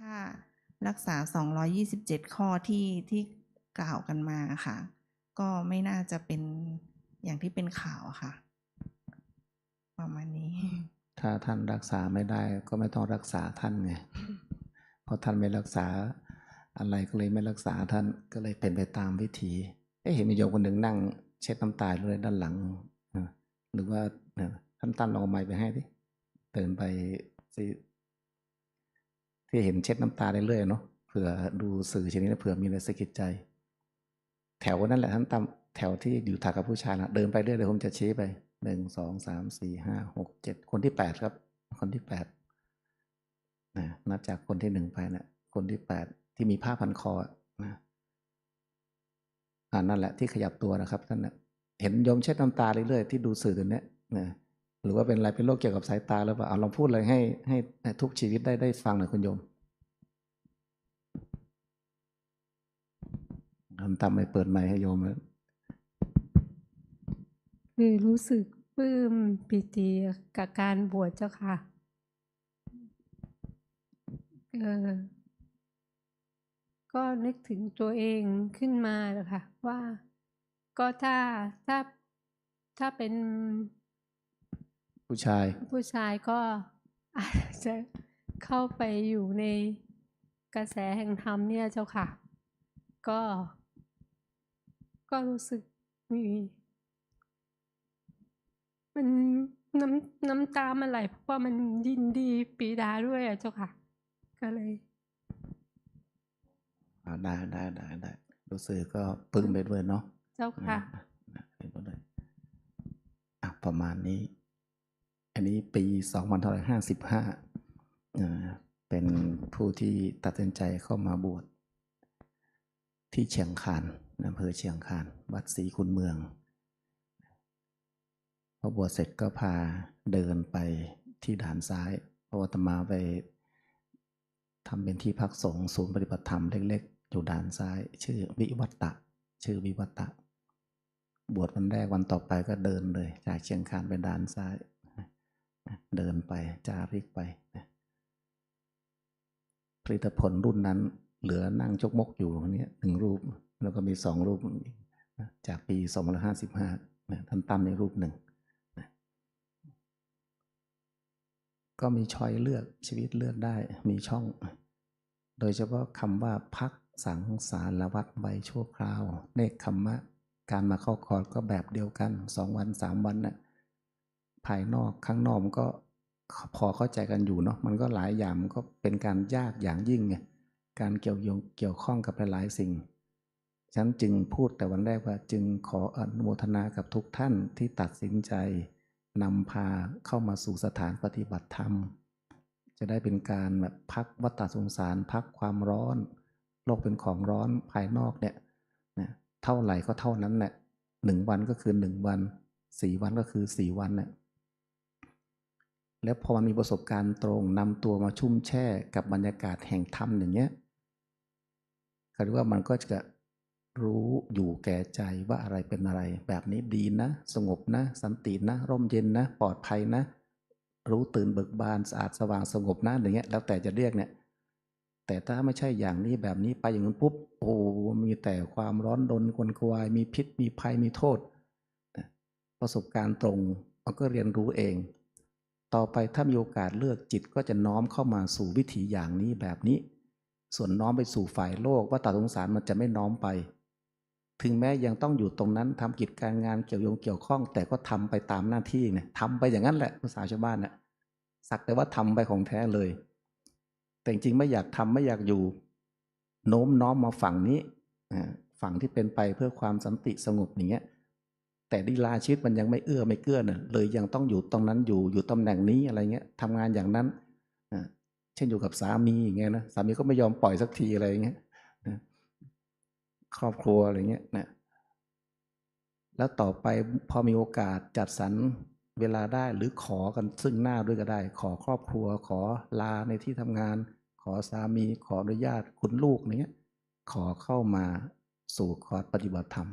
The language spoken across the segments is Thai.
ถ้ารักษา 227 ข้อที่ที่กล่าวกันมาค่ะ ก็ไม่น่าจะเป็นอย่างที่เป็นข่าวค่ะ ประมาณนี้ ถ้าท่านรักษาไม่ได้ก็ไม่ต้องรักษาท่านไงเพราะท่านไม่รักษาอะไรก็เลยไม่รักษาท่านก็เลยเป็นไปตามวิธีเอ๊ะเห็นมีโยมคนหนึ่งนั่ง เช็ดน้ำตาเลยด้านหลังหรือว่าท่านตั้นลองไม้ไปให้ดิเดินไปส ที่เห็นเช็ดน้ำตาเรื่อยๆเนาะเผื่อดูสื่อชนิดนี้เผื่อมีอะไรสะกิดใจ แถวนั่นแหละท่านตามแถวที่อยู่ถักกับผู้ชายนะเดินไปเรื่อยเดี๋ยวผมจะชี้ไปหนึ่งสองสามสี่ห้าหกเจ็ดคนที่แปดครับ คนที่แปดนะนับจากคนที่หนึ่งไปนะคนที่แปดที่มีผ้าพันคอนะอ่านั่นแหละที่ขยับตัวนะครับท่านนะเห็นยมเช็ดน้ำตาเรื่อยๆที่ดูสื่อตัวเนี้ยนะ หรือว่าเป็นอะไรเป็นโรคเกี่ยวกับสายตาหรือเปล่าเอาลองพูดอะไรให้ให้ให้ทุกชีวิตได้ได้ฟังหน่อยคุณโยมทำตามไปเปิดไมค์ให้โยมนะคือรู้สึกปลื้มปิติกับการบวชเจ้าค่ะเออก็นึกถึงตัวเองขึ้นมาเลยค่ะ ว่าก็ถ้าถ้าถ้าเป็น ผู้ชาย ผู้ชายก็อาจจะเข้าไปอยู่ในกระแสแห่งธรรมเนี่ยเจ้าค่ะ ก็ ก็รู้สึกมีมันน้ำน้ำตามันไหลเพราะว่ามันยินดีปีดาด้วยอะเจ้าค่ะ ก็เลยอ่าได้ได้ได้ได้รู้สึกก็ปลื้มไปด้วยเนาะเจ้าค่ะนะเห็นด้วยอะประมาณนี้ อันนี้ปีสองพันห้าสิบห้าเป็นผู้ที่ตัดสินใจเข้ามาบวชที่เชียงคานอำเภอเชียงคานวัดศรีคุณเมืองพอบวชเสร็จก็พาเดินไปที่ด่านซ้ายพระว่าอาตมาไปทำเป็นที่พักสงฆ์ศูนย์ปฏิบัติธรรมเล็กๆ อยู่ด่านซ้าย ชื่อวิวัตตะ ชื่อวิวัตตะ บวชวันแรกวันต่อไปก็เดินเลย จากเชียงคานไปด่านซ้าย เดินไปจาริกไปผลิตผลรุ่นนั้น เหลือนั่งจกมกอยู่เนี้ยหนึ่งรูป แล้วก็มีสองรูป จากปีสองพันห้าสิบห้าท่านตั้มในรูปหนึ่งก็มีช้อยเลือกชีวิตเลือกได้มีช่อง โดยเฉพาะคำว่าพักสังสารวัตรใบชั่วคราว เนคขมมะ การมาเข้าคอร์สก็แบบเดียวกันสองวันสามวันนะ่ะ ภายนอกข้างนอกมันก็พอเข้าใจกันอยู่เนาะมันก็หลายอย่างมันก็เป็นการยากอย่างยิ่งไงการเกี่ยวโยงเกี่ยวข้องกับหลายๆสิ่ง ฉันจึงพูดแต่วันแรกว่าจึงขออนุโมทนากับทุกท่านที่ตัดสินใจนำพาเข้ามาสู่สถานปฏิบัติธรรม จะได้เป็นการแบบพักวัฏสงสารพักความร้อน โลกเป็นของร้อนภายนอกเนี่ยนะเท่าไหร่ก็เท่านั้นแหละหนึ่งวันก็คือหนึ่งวันสี่วันก็คือสี่วันเนี่ย แล้วพอมันมีประสบการณ์ตรงนำตัวมาชุ่มแช่กับบรรยากาศแห่งธรรมอย่างเงี้ยเขาเรียกว่ามันก็จะรู้อยู่แก่ใจว่าอะไรเป็นอะไร แบบนี้ดีนะ สงบนะ สันตินะ ร่มเย็นนะ ปลอดภัยนะ รู้ตื่นเบิกบานสะอาดสว่างสงบนะอย่างเงี้ยแล้วแต่จะเรียกเนี่ยแต่ถ้าไม่ใช่อย่างนี้แบบนี้ไปอย่างนั้นปุ๊บโอ้มีแต่ความร้อนรนกวนกวาย มีพิษมีภัยมีโทษ ประสบการณ์ตรงมันก็เรียนรู้เอง ต่อไปถ้ามีโอกาสเลือกจิตก็จะน้อมเข้ามาสู่วิถีอย่างนี้แบบนี้ ส่วนน้อมไปสู่ฝ่ายโลกว่าตาสงสารมันจะไม่น้อมไป ถึงแม้ยังต้องอยู่ตรงนั้นทำกิจการงานเกี่ยวโยงเกี่ยวข้อง แต่ก็ทำไปตามหน้าที่เนี่ยทำไปอย่างนั้นแหละภาษาชาวบ้านเนี่ยสักแต่ว่าทำไปของแท้เลย แต่จริงไม่อยากทำไม่อยากอยู่ โน้มน้อมมาฝั่งนี้ฝั่งที่เป็นไปเพื่อความสันติสงบอย่างเงี้ย แต่ดีลาชีวิตมันยังไม่เอื้อไม่เกื้อเนี่ยเลยยังต้องอยู่ตรงนั้นอยู่อยู่ตำแหน่งนี้อะไรเงี้ยทำงานอย่างนั้นเช่นอยู่กับสามีอย่างเงี้ยนะสามีก็ไม่ยอมปล่อยสักทีอะไรเงี้ยครอบครัวอะไรเงี้ยนะแล้วต่อไปพอมีโอกาสจัดสรรเวลาได้หรือขอกันซึ่งหน้าด้วยก็ได้ ขอครอบครัว ขอลาในที่ทำงาน ขอสามี ขออนุญาตคุณลูกเนี้ยขอเข้ามาสู่คอร์สปฏิบัติธรรม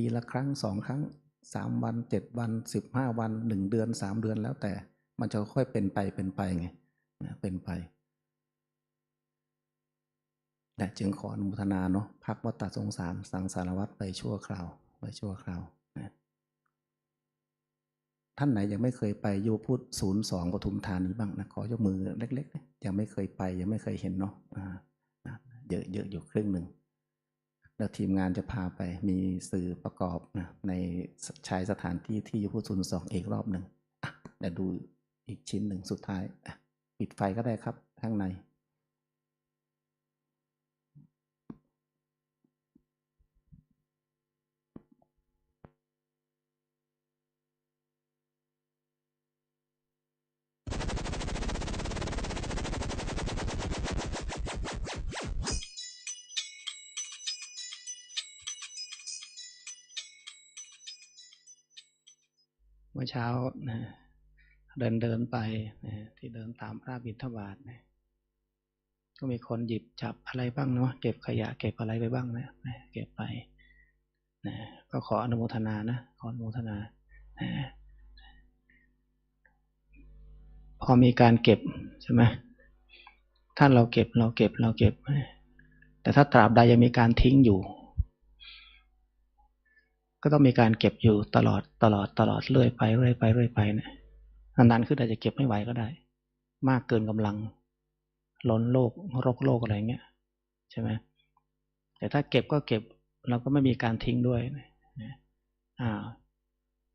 ปีละครั้งสองครั้งสามวันเจ็ดวันสิบห้าวันหนึ่งเดือนสามเดือนแล้วแต่มันจะค่อยเป็นไปเป็นไปไงเป็นไปแต่จึงขออนุโมทนาเนาะพักวัฏฏะสงสารสังสารวัฏไปชั่วคราวไปชั่วคราวนะท่านไหนยังไม่เคยไปโยพุทธศูนย์สองปทุมธานีบ้างนะขอยกมือเล็กๆยังไม่เคยไปยังไม่เคยเห็นเนาะะเยอะเยอะอยู่ครึ่งหนึ่ง แล้วทีมงานจะพาไปมีสื่อประกอบนะในใช้สถานที่ที่โยพุทธศูนย์สองเอกรอบหนึ่งเดี๋ยวดูอีกชิ้นหนึ่งสุดท้าย ปิดไฟก็ได้ครับข้างใน เช้านะเดินเดินไปนะที่เดินตามพระบิณฑบาตนะก็มีคนหยิบจับอะไรบ้างเนาะเก็บขยะเก็บอะไรไปบ้างนะนะเก็บไปนะก็ขออนุโมทนานะขออนุโมทนานะพอมีการเก็บใช่ไหมถ้าเราเก็บเราเก็บเราเก็บ แต่ถ้าตราบใดยังมีการทิ้งอยู่ ก็ต้องมีการเก็บอยู่ตลอดตลอดตลอดเรื่อยไปเรื่อยไปเรื่อยไปเนี่ยนานๆขึ้นอาจจะเก็บไม่ไหวก็ได้ มากเกินกำลัง ล้นโลกรคโลกอะไรเงี้ยใช่ไหมแต่ถ้าเก็บก็เก็บเราก็ไม่มีการทิ้งด้วยนะอ่า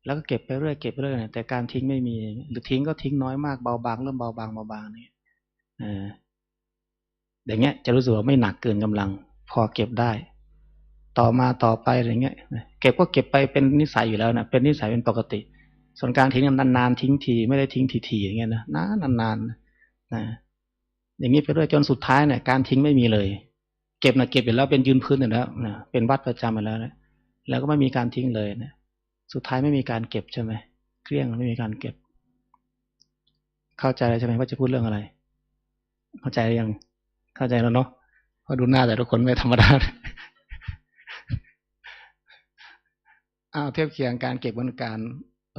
แล้วก็เก็บไปเรื่อยเก็บไปเรื่อยนะแต่การทิ้งไม่มี หรือทิ้งก็ทิ้งน้อยมากเบาบางเริ่มเบาบางเบาบางเนี่ยอ่าอย่างเงี้ยจะรู้สึกว่าไม่หนักเกินกำลัง พอเก็บได้ ต่อมาต่อไปอะไรเงี้ยเก็บก็เก็บไปเป็นนิสัยอยู่แล้วนะเป็นนิสัยเป็นปกติ ส่วนการทิ้งนานๆทิ้งทีไม่ได้ทิ้งทีๆอย่างเงี้ยนะนานนานๆนะอย่างนี้ไปเรื่อยจนสุดท้ายเนี่ยการทิ้งไม่มีเลย เก็บนะเก็บไปแล้วเป็นยืนพื้นอยู่แล้วนะเป็นวัดประจำไปแล้วนะแล้วก็ไม่มีการทิ้งเลยนะสุดท้ายไม่มีการเก็บใช่ไหมเกลี้ยงไม่มีการเก็บ เข้าใจแล้วใช่ไหมว่าจะพูดเรื่องอะไร เข้าใจยังเข้าใจแล้วเนาะเพราะดูหน้าแต่ทุกคนไม่ธรรมดา อ้าวเทียบเคียงการเก็บบนการ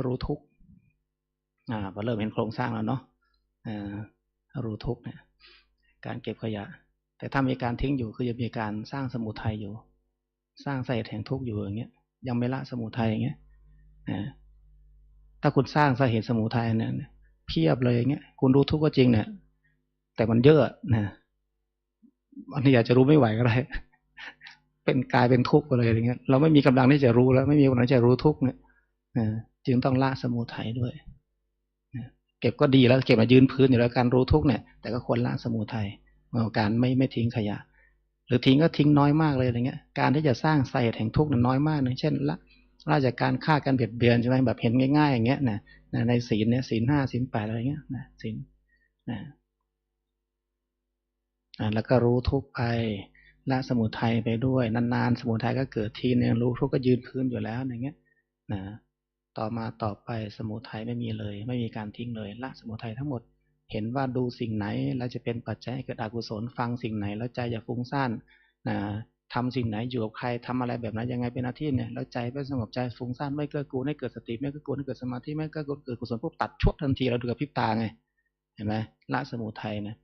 รู้ทุกข์อ่าพอเริ่มเห็นโครงสร้างแล้วเนาะอ่ารู้ทุกข์เนี่ยการเก็บขยะ แต่ถ้ามีการทิ้งอยู่คือจะมีการสร้างสมุทัยอยู่ สร้างสาเหตุแห่งทุกข์อยู่อย่างเงี้ย ยังไม่ละสมุทัยอย่างเงี้ยนะถ้าคุณสร้างสาเหตุสมุทัยเนี่ยเพียบเลยอย่างเงี้ยคุณรู้ทุกข์ก็จริงเนี่ยแต่มันเยอะนะบางทีอาจจะรู้ไม่ไหวก็ได้ เป็นกลายเป็นทุกข์ไปเลยอย่างเงี้ยเราไม่มีกำลังที่จะรู้แล้ว ไม่มีกำลังที่จะรู้ทุกข์เนี่ยจึงต้องละสมุทัยด้วยเก็บก็ดีแล้วเก็บมายืนพื้นอยู่แล้วการรู้ทุกข์เนี่ย แต่ก็ควรละสมุทัยการไม่ไม่ทิ้งขยะ หรือทิ้งก็ทิ้งน้อยมากเลยอย่างเงี้ย การที่จะสร้างใสาเหตุแห่งทุกข์น้อยมากเช่นละละจากการฆ่ากันเบียดเบียนใช่ไหมแบบเห็นง่ายๆอย่างเงี้ยนะในศีลเนี่ยศีลห้าศีลแปดอะไรเงี้ยนะศีลนะแล้วก็รู้ทุกข์ไป ละสมุทัยไปด้วย นานๆ สมุทัยก็เกิดทีนึงรู้ทุกข์ก็ยืนพื้นอยู่แล้วอย่างเงี้ยนะต่อมาต่อไปสมุทัยไม่มีเลย ไม่มีการทิ้งเลยละสมุทัยทั้งหมดเห็นว่าดูสิ่งไหนแล้วจะเป็นปัจจัยให้เกิดอกุศลฟังสิ่งไหน แล้วใจอย่าฟุ้งซ่านนะทำสิ่งไหนอยู่กับใครทำอะไรแบบไหนยังไงเป็นหน้าที่เนี่ยแล้วใจไม่สงบใจฟุ้งซ่านไม่เกิดกูไม่เกิดสติไม่เกิดกูไม่เกิดสมาธิไม่เกิดเกิดกุศลปุ๊บตัดชั่วทันทีเราดูกับพิบตาไงเห็นไหมละสมุทัยนะ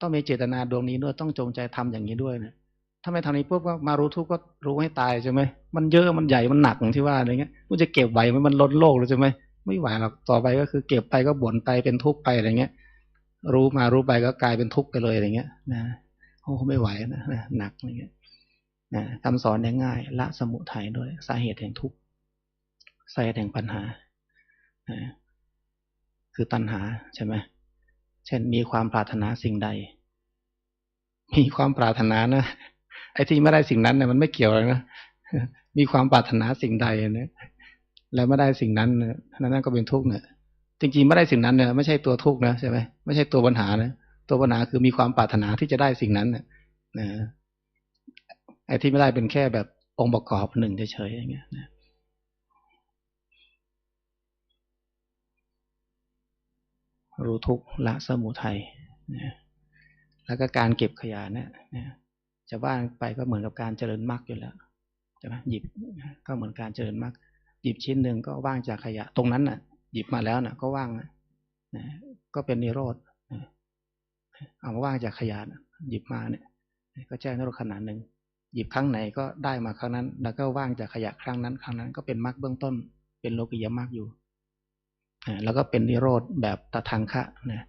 ต้องมีเจตนาดวงนี้ด้วยต้องจงใจทำอย่างนี้ด้วยนะ ถ้าไม่ทำนี้ปุ๊บก็มารู้ทุกข์ก็รู้ให้ตายใช่ไหมมันเยอะมันใหญ่มันหนักอย่างที่ว่าอะไรเงี้ยมันจะเก็บไหวไหมมันล้นโลกเลยใช่ไหมไม่ไหวหรอกต่อไปก็คือเก็บไปก็บ่นไปเป็นทุกข์ไปอะไรเงี้ย รู้มารู้ไปก็กลายเป็นทุกข์ไปเลยอะไรเงี้ยนะโอ้ไม่ไหวนะหนักอะไรเงี้ยนะคำสอนง่ายละสมุทัยด้วยสาเหตุแห่งทุกข์สาเหตุแห่งปัญหาคือตัณหาใช่ไหมเช่นมีความปรารถนาสิ่งใด มีความปรารถนานะ ไอ้ที่ไม่ได้สิ่งนั้นเนี่ยมันไม่เกี่ยวเลยนะมีความปรารถนาสิ่งใดเนี่ยแล้วไม่ได้สิ่งนั้นเนี่ยนั่นก็เป็นทุกข์เนี่ยจริงๆไม่ได้สิ่งนั้นเนี่ยไม่ใช่ตัวทุกข์นะใช่ไหมไม่ใช่ตัวปัญหานะตัวปัญหาคือมีความปรารถนาที่จะได้สิ่งนั้นเนี่ยนะไอ้ที่ไม่ได้เป็นแค่แบบองค์ประกอบหนึ่งเฉยๆอย่างเงี้ยนะรู้ทุกข์ละสมุทัยนะแล้วก็การเก็บขยะเนี่ย จะว่างไปก็เหมือนกับการเจริญมรรคอยู่แล้วใช่ไหมหยิบก็เหมือนการเจริญมรรคหยิบชิ้นหนึ่งก็ว่างจากขยะ ตรงนั้นน่ะ หยิบมาแล้วน่ะ ก็ว่างนะก็เป็นนิโรธเอามาว่างจากขยะหยิบมาเนี่ย ก็แจ้งนิโรธขณะหนึ่งหยิบครั้งไหนก็ได้มาครั้งนั้น แล้วก็ว่างจากขยะครั้งนั้น ครั้งนั้นก็เป็นมรรคเบื้องต้น เป็นโลกิยมรรคอยู่แล้วก็เป็นนิโรธแบบตทังคะนะ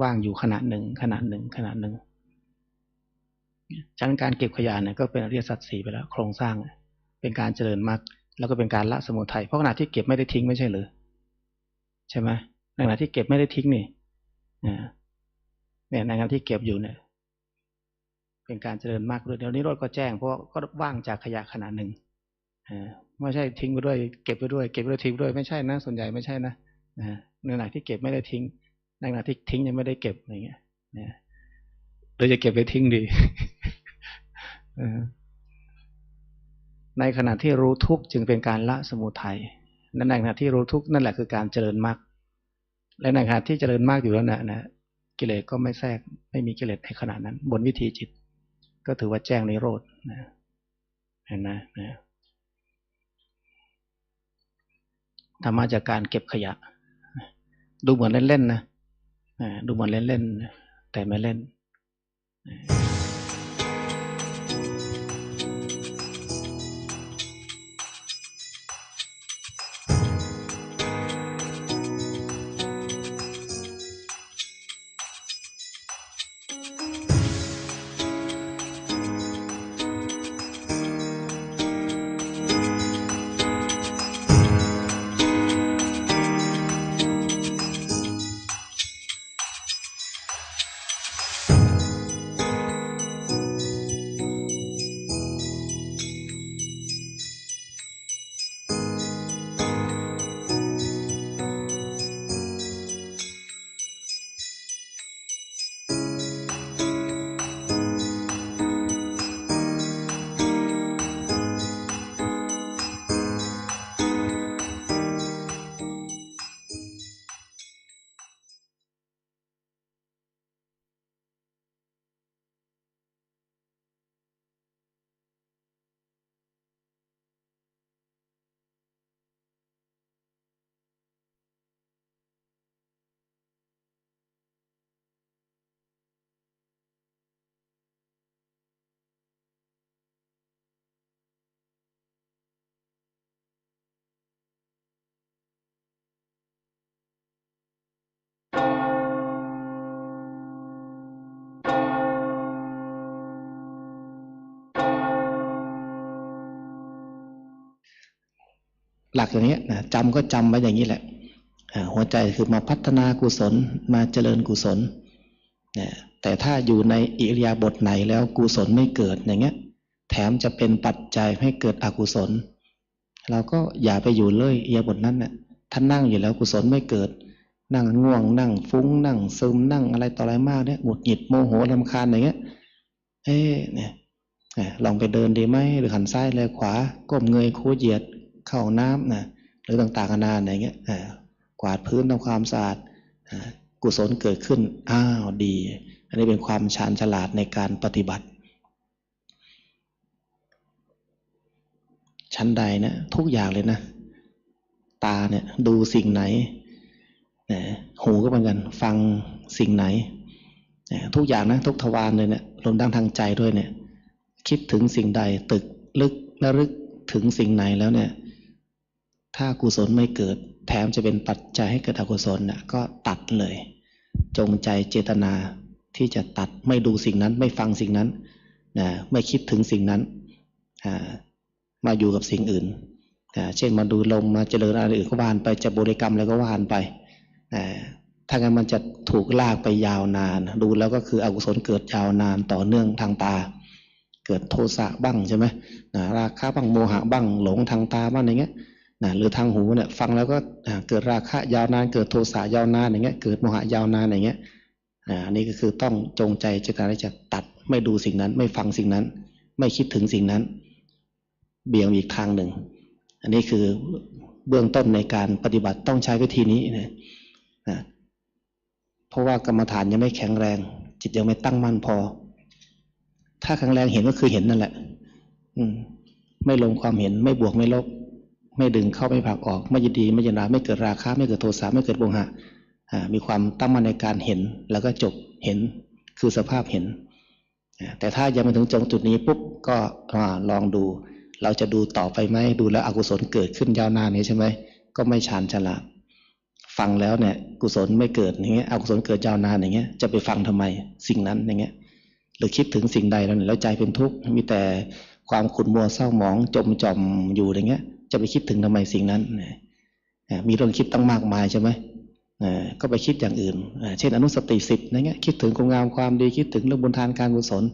ว่างอยู่ขณะหนึ่งขณะหนึ่งขณะหนึ่งฉะนั้นการเก็บขยะเนี่ยก็เป็นอริยสัจสี่ไปแล้ว โครงสร้างเป็นการเจริญมรรคแล้วก็เป็นการละสมุทัยเพราะขณะที่เก็บไม่ได้ทิ้งไม่ใช่หรือใช่ไหมในขณะที่เก็บไม่ได้ทิ้งนี่เนี่ยในขณะที่เก็บอยู่เนี่ย เป็นการเจริญมากด้วยเดี๋ยวนี้รถก็แจ้งเพราะก็ว่างจากขยะขนาดหนึ่งไม่ใช่ทิ้งไปด้วยเก็บไปด้วย เก็บไปด้วยทิ้งไปด้วยไม่ใช่นะ ส่วนใหญ่ไม่ใช่นะนะในขณะที่เก็บไม่ได้ทิ้ง ในขณะที่ทิ้งยังไม่ได้เก็บอย่างเงี้ยเนี่ยโดยจะเก็บไปทิ้งดี ในขณะที่รู้ทุกข์จึงเป็นการละสมุทัยนั่นในขณะที่รู้ทุกข์นั่นแหละคือการเจริญมรรคและในขณะที่เจริญมากอยู่แล้วนะนะกิเลสก็ไม่แทรกไม่มีกิเลสในขณะนั้น บนวิธีจิต ก็ถือว่าแจ้งนิโรธนะเห็นไหมนะธรรมะจากการเก็บขยะ ดูเหมือนเล่นๆนะ ดูเหมือนเล่นๆแต่ไม่เล่น หลักอย่างนี้นะจำก็จำไว้อย่างนี้แหละหัวใจคือมาพัฒนากุศลมาเจริญกุศลนะแต่ถ้าอยู่ในอิริยาบถไหนแล้วกุศลไม่เกิดอย่างเงี้ย แถมจะเป็นปัจจัยให้เกิดอกุศล เราก็อย่าไปอยู่เลยอิริยาบถนั้นนะ่ะท่านนั่งอยู่แล้วกุศลไม่เกิด นั่งง่วงนั่งฟุ้งนั่งซึมนั่งอะไรต่ออะไรมากเนี่ยหงุดหงิดโมโหลำคาญอย่างเงี้ย เอ๊เนี่ยลองไปเดินดีไหมหรือหันซ้ายเลยขวาก้มเงยคูเหยียด เข้าน้ำนะหรือต่างๆนานาอะไรเงี้ยกวาดพื้นทำความสะอาดกุศลเกิดขึ้นอ้าวดี อันนี้เป็นความชาญฉลาดในการปฏิบัติ ชั้นใดนะทุกอย่างเลยนะ ตาเนี่ยดูสิ่งไหนหูก็เหมือนกัน ฟังสิ่งไหน ทุกอย่างนะทุกทวารเลยเนี่ยรวมทั้งทางใจด้วยเนี่ย คิดถึงสิ่งใดตึกลึกและลึกถึงสิ่งไหนแล้วเนี่ย ถ้ากุศลไม่เกิด แถมจะเป็นปัจจัยให้เกิดอกุศลเนี่ยก็ตัดเลย จงใจเจตนาที่จะตัดไม่ดูสิ่งนั้น ไม่ฟังสิ่งนั้นนะไม่คิดถึงสิ่งนั้นมาอยู่กับสิ่งอื่นอ่าเช่นมาดูลมมาเจริญอะไรอื่นก็ว่านไปจะบริกรรมอะไรก็ว่านไปอ่าถ้างั้นมันจะถูกลากไปยาวนาน ดูแล้วก็คืออกุศลเกิดยาวนานต่อเนื่องทางตา เกิดโทสะบ้างใช่ไหมนะราคะบ้างโมหะบ้างหลงทางตาบ้างอย่างเงี้ย นะหรือทางหูเนี่ยฟังแล้วก็เกิดราคะยาวนาน เกิดโทสะยาวนานอย่างเงี้ย เกิดโมหะยาวนานอย่างเงี้ยอันนี้ก็คือต้องจงใจเจตนาที่จะตัดไม่ดูสิ่งนั้น ไม่ฟังสิ่งนั้น ไม่คิดถึงสิ่งนั้น เบี่ยงอีกทางหนึ่ง อันนี้คือเบื้องต้นในการปฏิบัติต้องใช้วิธีนี้นะนะเพราะว่ากรรมฐานยังไม่แข็งแรง จิตยังไม่ตั้งมั่นพอ ถ้าแข็งแรงเห็นก็คือเห็นนั่นแหละ อืม ไม่ลงความเห็นไม่บวกไม่ลบ ไม่ดึงเข้าไม่ผลักออก ไม่ยินดีไม่ยินร้ายไม่เกิดราคะไม่เกิดโทสะไม่เกิดโมหะมีความตั้งมั่นในการเห็นแล้วก็จบเห็นคือสภาพเห็น แต่ถ้ายังไม่ถึงจงจุดนี้ปุ๊บก็ลองดู เราจะดูต่อไปไหมดูแล้วอกุศลเกิดขึ้นยาวนานนี้ใช่ไหมก็ไม่ชานฉลาดฟังแล้วเนี่ยกุศลไม่เกิดอย่างเงี้ยอกุศลเกิดยาวนานอย่างเงี้ยจะไปฟังทำไมสิ่งนั้นอย่างเงี้ยหรือคิดถึงสิ่งใดแล้วเนี่ยแล้วใจเป็นทุกข์มีแต่ความขุ่นมัวเศร้าหมองจมจอมอยู่อย่างเงี้ย จะไปคิดถึงทำไมสิ่งนั้นมีเรื่องคิดตั้งมากมายใช่ไหมก็ไปคิดอย่างอื่น เช่นอนุสติสิบอย่างเงี้ยคิดถึงคุณงามความดีคิดถึงเรื่องบุญทานการกุศล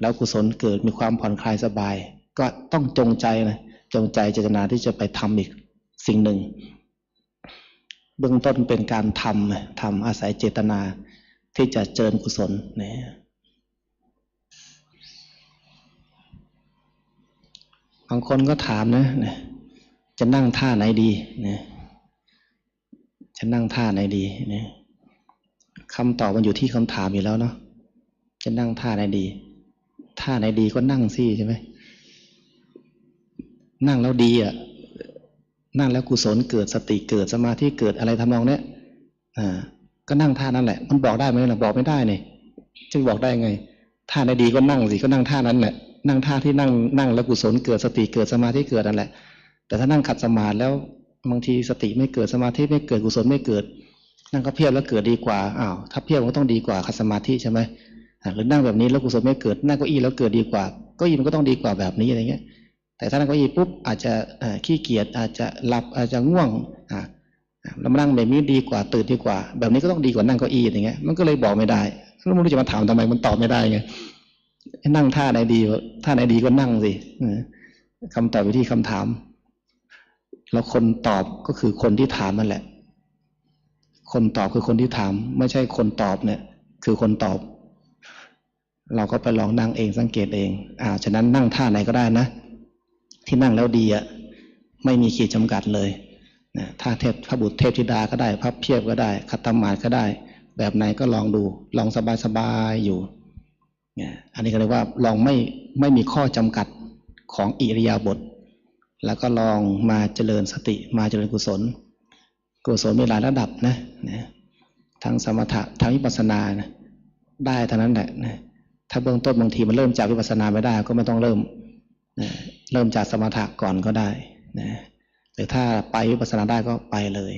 แล้วกุศลเกิดมีความผ่อนคลายสบาย ก็ต้องจงใจนะจงใจเจตนาที่จะไปทำอีกสิ่งหนึ่ง เบื้องต้นเป็นการทำทำอาศัยเจตนาที่จะเจริญกุศลนะ บางคนก็ถามนะนะจะนั่งท่าไหนดีนะจะนั่งท่าไหนดีนะคำตอบมันอยู่ที่คำถามอยู่แล้วเนาะจะนั่งท่าไหนดี ท่าไหนดีก็นั่งสิใช่ไหมนั่งแล้วดีอะนั่งแล้วกุศลเกิดสติเกิดสมาธิเกิดอะไรทำนองเนี้ยอ่า ก็นั่งท่านั้นแหละ มันบอกได้ไหมล่ะบอกไม่ได้เนี่ยจะบอกได้ไง ท่าไหนดีก็นั่งสิก็นั่งท่านั้นแหละ นั่งท่าที่นั่งนั่งแล้วกุศลเกิดสติเกิดสมาธิเกิดนั่นแหละ แต่ถ้านั่งขัดสมาธิแล้วบางทีสติไม่เกิดสมาธิไม่เกิดกุศลไม่เกิด นั่งก็เพียบแล้วเกิดดีกว่าอ้าวถ้าเพียบมันก็ต้องดีกว่าขัดสมาธิใช่ไหมหรือนั่งแบบนี้แล้วกุศลไม่เกิดนั่งเก้าอี้แล้วเกิดดีกว่าเก็อี้มันก็ต้องดีกว่าแบบนี้อะไรเงี้ย แต่ถ้านั่งเก้าอี้ปุ๊บอาจจะขี้เกียจอาจจะหลับอาจจะง่วงอ่าแล้วมานั่งแบบนี้ดีกว่าตื่นดีกว่า แบบนี้ก็ต้องดีกว่านั่งเก้าอี้อย่างเงี้ยมันก็เลยบอกไม่ได้แล้วไม่รู้จะมาถามทำไมมันตอบไม่ได้ไง นั่งท่าไหนดีท่าไหนดีก็นั่งสิคำตอบไปที่คำถาม แล้วคนตอบก็คือคนที่ถามนั่นแหละ คนตอบคือคนที่ถาม ไม่ใช่คนตอบเนี่ย คือคนตอบ เราก็ไปลองนั่งเองสังเกตเองอ่าฉะนั้นนั่งท่าไหนก็ได้นะ ที่นั่งแล้วดีอะไม่มีขีดจำกัดเลยนะถ้าเทพพระบุตรเทพธิดาก็ได้พับเพียบก็ได้คัตตมาดก็ได้ แบบไหนก็ลองดู ลองสบายๆอยู่ อันนี้ก็เรียกว่าลองไม่ไม่มีข้อจำกัดของอิริยาบถแล้วก็ลองมาเจริญสติมาเจริญกุศล กุศลมีหลายระดับนะนะทั้งสมถะทั้งวิปัสสนานะได้เท่านั้นแหละนะถ้าเบื้องต้นบางทีมันเริ่มจากวิปัสสนาไม่ได้ก็ไม่ต้องเริ่มนะเริ่มจากสมถะก่อนก็ได้นะหรือถ้าไปวิปัสสนาได้ก็ไปเลย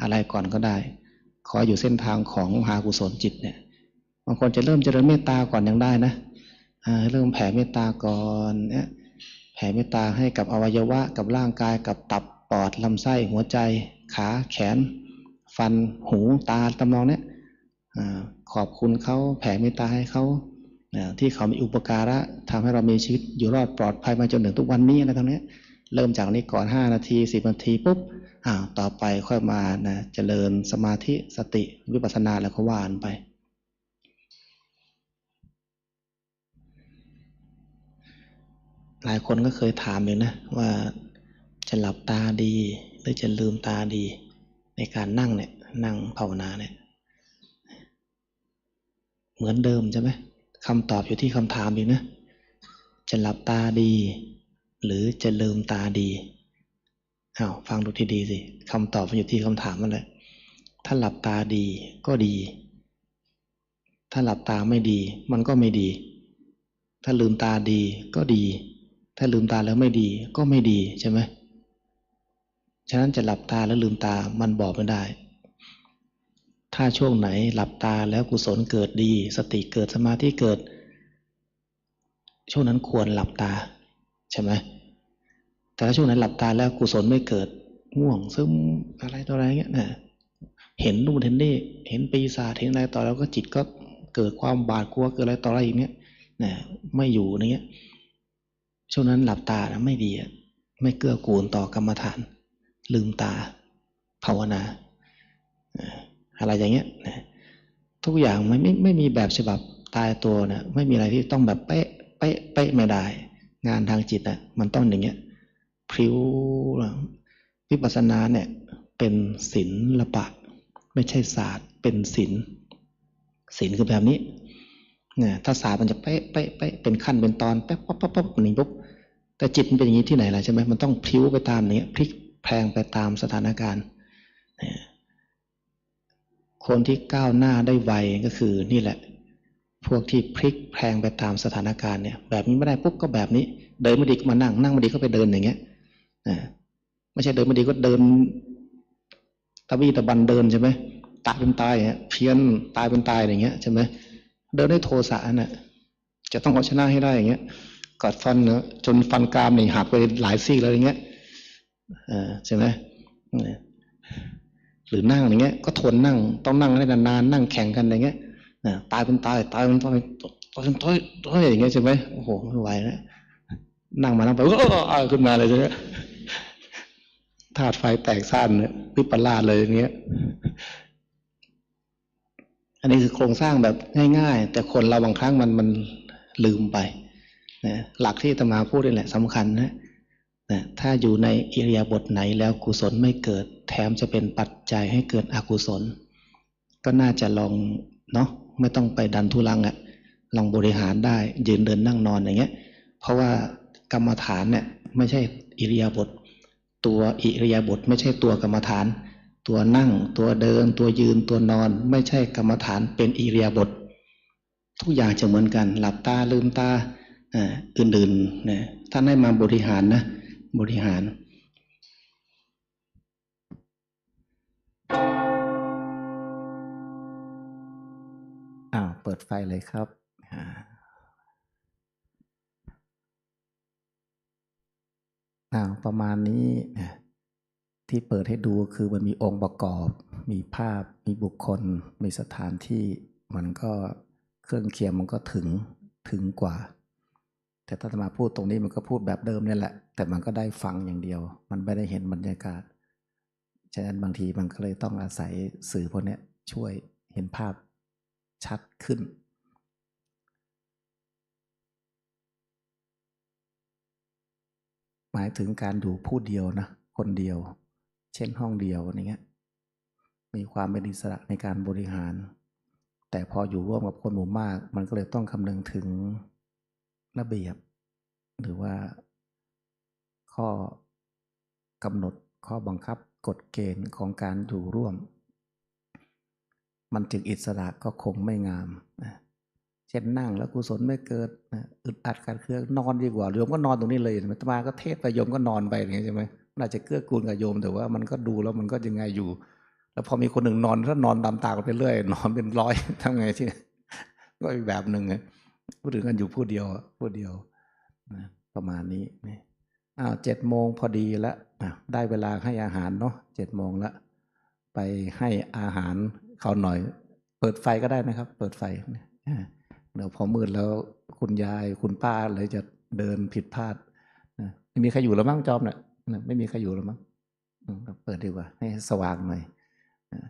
อะไรก่อนก็ได้ ขออยู่เส้นทางของมหากุศลจิตเนี่ย บางคนจะเริ่มเจริญเมตตาก่อนยังได้นะเริ่มแผ่เมตตาก่อนเนี่ยแผ่เมตตาให้กับอวัยวะกับร่างกายกับตับปอดลำไส้หัวใจ ขาแขน ฟันหูตาตำนองเนี้ยอขอบคุณเขาแผ่เมตตาให้เขาที่เขามีอุปการะทำให้เรามีชีวิตอยู่รอดปลอดภัยมาจนถึงทุกวันนี้อะไรทั้งเนี้ยเริ่มจากนี้ก่อนห้านาทีสิบนาทีปุ๊บอ้าวต่อไปค่อยมานะเจริญสมาธิสติวิปัสสนาแล้วก็ว่านไป หลายคนก็เคยถามอยู่นะว่าจะหลับตาดี หรือจะลืมตาดี ในการนั่งเนี่ยนั่งภาวนาเนี่ยเหมือนเดิมใช่ไหมคำตอบอยู่ที่คำถามอีกนะจะหลับตาดี หรือจะลืมตาดีอ้าวฟังดูที่ดีสิคำตอบมันอยู่ที่คำถามนั่นแหละถ้าหลับตาดีก็ดี ถ้าหลับตาไม่ดี มันก็ไม่ดี ถ้าลืมตาดีก็ดี ถ้าลืมตาแล้วไม่ดีก็ไม่ดีใช่ไหมฉะนั้นจะหลับตาแล้วลืมตามันบอกไม่ได้ ถ้าช่วงไหนหลับตาแล้วกุศลเกิดดี สติเกิดสมาธิเกิด ช่วงนั้นควรหลับตาใช่ไหมแต่ถ้าช่วงนั้นหลับตาแล้วกุศลไม่เกิดง่วงซึมอะไรต่ออะไรเงี้ยนะเห็นนู่นเห็นนี่เห็นปีศาจเห็นอะไรต่อแล้วก็จิตก็เกิดความบาดกลัวเกิดอะไรต่ออะไรอย่างเงี้ยนะไม่อยู่ในเงี้ย ช่วงนั้นหลับตานะไม่ดีอะไม่เกื้อกูลต่อกรรมฐาน ลืมตา ภาวนา อะไรอย่างเงี้ยนะทุกอย่างไม่ไม่ไม่มีแบบฉบับตายตัวนะไม่มีอะไรที่ต้องแบบเป๊ะเป๊ะเป๊ะไม่ได้ งานทางจิตอะมันต้องอย่างเงี้ยพริ้ววิปัสสนาเนี่ยเป็นศิละปะ ไม่ใช่ศาสตร์ เป็นศิลศิลคือแบบนี้ เนี่ยถ้าศาสตร์มันจะเป๊ะเป๊ะเป๊ะเป็นขั้นเป็นตอนแป๊บปั๊บปั๊บปั๊บหนี่งปุ๊บแต่จิตมันเป็นอย่างนี้ที่ไหนล่ะใช่ไหมมันต้องพลิ้วไปตามนี้พลิกแพลงไปตามสถานการณ์คนที่ก้าวหน้าได้ไวก็คือนี่แหละ พวกที่พลิกแพลงไปตามสถานการณ์เนี่ย แบบนี้ไม่ได้ปุ๊บก็แบบนี้ เดินม่ดีก็มานั่งนั่งม่ดีก็ไปเดินอย่างเงี้ยนะไม่ใช่เดินม่ดีก็เดินตะวีตะบันเดินใช่ไหมตายเป็นตายเพี้ยนตายเป็นตายอย่างเงี้ยใช่ไหม เดินด้วยโทสะน่ะจะต้องเอาชนะให้ได้อย่างเงี้ยกอดฟันเนอะจนฟันกรามเนี่ยหักไปหลายซี่แล้วอย่างเงี้ยใช่ไหมหรือนั่งอย่างเงี้ย ก็ทนนั่งต้องนั่งให้นานๆนั่งแข่งกันอย่างเงี้ยตายเป็นตายตายเป็นตายตายเป็นตายตายอย่างเงี้ยใช่ไหมโอ้โหไม่ไหวแล้วนั่งมานั่งไปก็ขึ้นมาเลยใช่ไหมธาตุไฟแตกซ่านเนี่ยวิปลาสเลยอย่างเงี้ย อันนี้คือโครงสร้างแบบง่ายๆ แต่คนเราบางครั้งมันมันลืมไปนะหลักที่ตมาพูดนี่แหละสำคัญนะนะถ้าอยู่ในอิริยาบถไหนแล้วกุศลไม่เกิด แถมจะเป็นปัจจัยให้เกิดอกุศล ก็น่าจะลองเนาะไม่ต้องไปดันทุลังอะลองบริหารได้ยืนเดินนั่งนอนอย่างเงี้ย เพราะว่ากรรมฐานเนี่ยไม่ใช่อิริยาบถตัวอิริยาบถไม่ใช่ตัวกรรมฐาน ตัวนั่ง ตัวเดิน ตัวยืน ตัวนอน ไม่ใช่กรรมฐานเป็นอิริยาบถทุกอย่างจะเหมือนกัน หลับตาลืมตาอื่นๆนะท่านให้มาบริหารนะ บริหารอ้าวเปิดไฟเลยครับอ่าอ้าวประมาณนี้นะ ที่เปิดให้ดูคือมันมีองค์ประกอบ มีภาพ มีบุคคล มีสถานที่มันก็เครื่องเคียงมันก็ถึงถึงกว่า แต่ถ้าจะมาพูดตรงนี้มันก็พูดแบบเดิมเนี่ยแหละ แต่มันก็ได้ฟังอย่างเดียว มันไม่ได้เห็นบรรยากาศ ฉะนั้นบางทีมันก็เลยต้องอาศัยสื่อพวกนี้ช่วยเห็นภาพชัดขึ้นหมายถึงการดูผู้เดียวนะ คนเดียว เช่นห้องเดียวอย่างเงี้ยมีความเป็นอิสระในการบริหาร แต่พออยู่ร่วมกับคนหมู่มาก มันก็เลยต้องคำนึงถึงระเบียบ หรือว่า ข้อกำหนดข้อบังคับกฎเกณฑ์ของการอยู่ร่วม มันจึงอิสระก็คงไม่งามนะเช่นนั่งแล้วกุศลไม่เกิดอึดอัดการเครื่องนอนดีกว่าโยมก็นอนตรงนี้เลยอาตมาก็เทศไปโยมก็นอนไปอย่างนี้ยใช่ไหม น่าจะเกื้อกูลกับโยมแต่ว่ามันก็ดูแล้วมันก็ยังไงอยู่ แล้วพอมีคนหนึ่งนอนถ้านอนตามตากันไปเรื่อยนอนเป็นร้อยทำไงที่ก็อีกแบบหนึ่งพูดถึงกันอยู่ผู้เดียวผู้เดียวนะประมาณนี้นี่อ้าวเจ็ดโมงพอดีแล้วอะได้เวลาให้อาหารเนาะเจ็ดโมงแล้วไปให้อาหารเขาหน่อย เปิดไฟก็ได้นะครับ เปิดไฟเดี๋ยวพอมืดแล้วคุณยายคุณป้าเลยจะเดินผิดพลาดนะไม่มีใครอยู่แล้วมั้งจอมเนี่ย ไม่มีใครอยู่แล้วมั้งเปิดดีกว่า ให้สว่างหน่อยนะ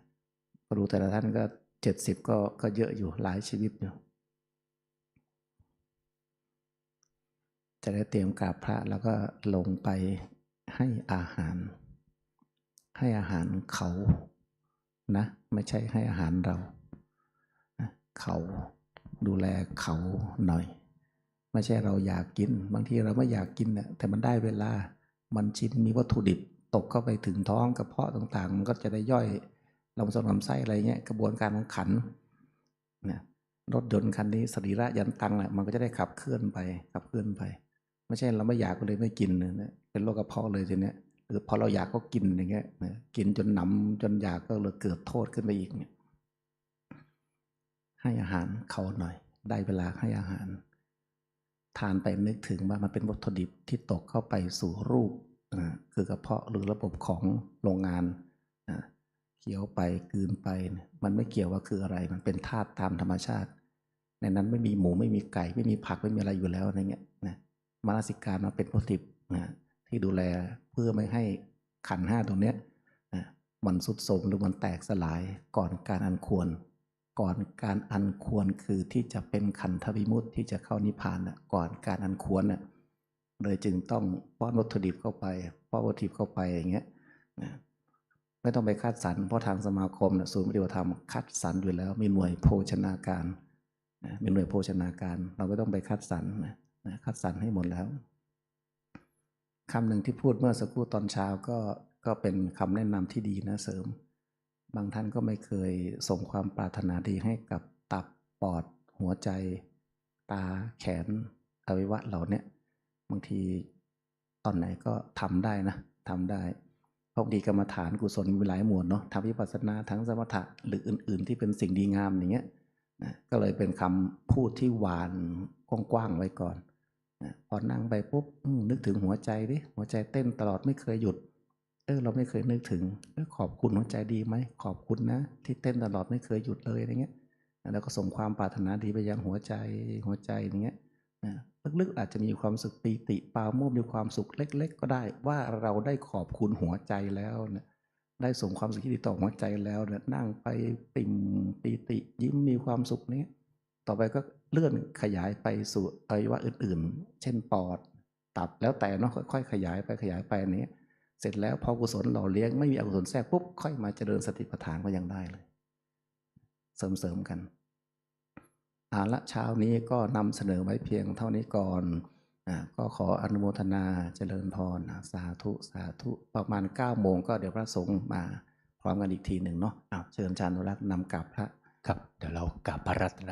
ก็ดูแต่ละท่านก็เจ็ดสิบก็ก็เยอะอยู่หลายชีวิตอยู่ จะได้เตรียมกราบพระแล้วก็ลงไปให้อาหาร ให้อาหารเขานะ ไม่ใช่ให้อาหารเรานะเขาดูแลเขาหน่อย ไม่ใช่เราอยากกิน บางทีเราไม่อยากกินนะแต่มันได้เวลา มันชินมีวัตถุดิบตกเข้าไปถึงท้องกระเพาะต่างๆ มันก็จะได้ย่อยลำไส้ลำไส้อะไรเงี้ยกระบวนการของขันนะรถยนต์คันนี้สรีระยันตังอะมันก็จะได้ขับเคลื่อนไปขับเคลื่อนไป ไม่ใช่เราไม่อยากก็เลยไม่กินนะเป็นโรคกระเพาะเลยทีเนี้ยหรือพอเราอยากก็กินอย่างเงี้ยนะกินจนหนำจนอยากก็เลยเกิดโทษขึ้นไปอีกเนี่ยให้อาหารเขาหน่อย ได้เวลาให้อาหาร ทานไปนึกถึงว่ามันเป็นวัตถุดิบที่ตกเข้าไปสู่รูปคือกระเพาะหรือระบบของโรงงานเคี้ยวไปกืนไป มันไม่เกี่ยวว่าคืออะไร มันเป็นธาตุตามธรรมชาติ ในนั้นไม่มีหมูไม่มีไก่ไม่มีผักไม่มีอะไรอยู่แล้วอะไรเงี้ยนะมานาสิการมาเป็นวัตถุดิบนะที่ดูแลเพื่อไม่ให้ขันห้าตรงเนี้ยนะมันสุดโทมหรือมันแตกสลายก่อนการอันควร ก่อนการอันควรคือที่จะเป็นขันธวิมุตติที่จะเข้านิพพานน่ะก่อนการอันควรน่ะเลยจึงต้องป้อนวัตถุดิบเข้าไปป้อนวัตถุดิบเข้าไปอย่างเงี้ยนะไม่ต้องไปคัดสรรเพราะทางสมาคมนะศูนย์ปฏิบัติธรรมคัดสรรอยู่แล้ว มีหน่วยโภชนาการนะมีหน่วยโภชนาการ เราไม่ต้องไปคัดสรรนะนะคัดสรรให้หมดแล้วคำหนึ่งที่พูดเมื่อสักครู่ตอนเช้าก็ก็เป็นคำแนะนำที่ดีนะเสริม บางท่านก็ไม่เคยส่งความปรารถนาดีให้กับตับปอด หัวใจ ตาแขนอวัยวะเหล่านี้บางทีตอนไหนก็ทำได้นะทำได้เพราะดีกรรมฐานกุศลมีหลายหมวดเนาะทำวิปัสสนาทั้งสมถะหรืออื่น ๆ ที่เป็นสิ่งดีงามอย่างเงี้ยนะก็เลยเป็นคำพูดที่หวานกว้างๆไว้ก่อนนะพอนั่งไปปุ๊บนึกถึงหัวใจดิหัวใจเต้นตลอดไม่เคยหยุด เออเราไม่เคยนึกถึงเออขอบคุณหัวใจดีไหมขอบคุณนะที่เต้นตลอดไม่เคยหยุดเลยอะไรเงี้ยแล้วก็ส่งความปรารถนาดีไปยังหัวใจหัวใจอย่างเงี้ยนะลึกๆอาจจะมีความสุขปีติปาโมทย์มีความสุขเล็ก ๆ ก็ได้ ว่าเราได้ขอบคุณหัวใจแล้วนะได้ส่งความสุขที่ดีต่อหัวใจแล้วนะนั่งไปปิ่มปีติยิ้มมีความสุขเนี้ยต่อไปก็เลื่อนขยายไปสู่อวัยวะอื่น ๆ เช่นปอด ตับแล้วแต่เนาะค่อย ๆ ขยายไปขยายไปอันนี้ เสร็จแล้วพอกุศลหล่อเลี้ยงไม่มีอกุศลแทรกปุ๊บค่อยมาเจริญสติปัฏฐานก็ยังได้เลย เสริมๆกันอาละเช้านี้ก็นำเสนอไว้เพียงเท่านี้ก่อนอ่าก็ขออนุโมทนาเจริญพรสาธุสาธุประมาณ9ก้าโมงก็เดี๋ยวพระสงฆ์มาพร้อมกันอีกทีหนึ่งเนาะเชิญชานุรักษ์นำกลับพระครับเดี๋ยวเรากราบพระรัตน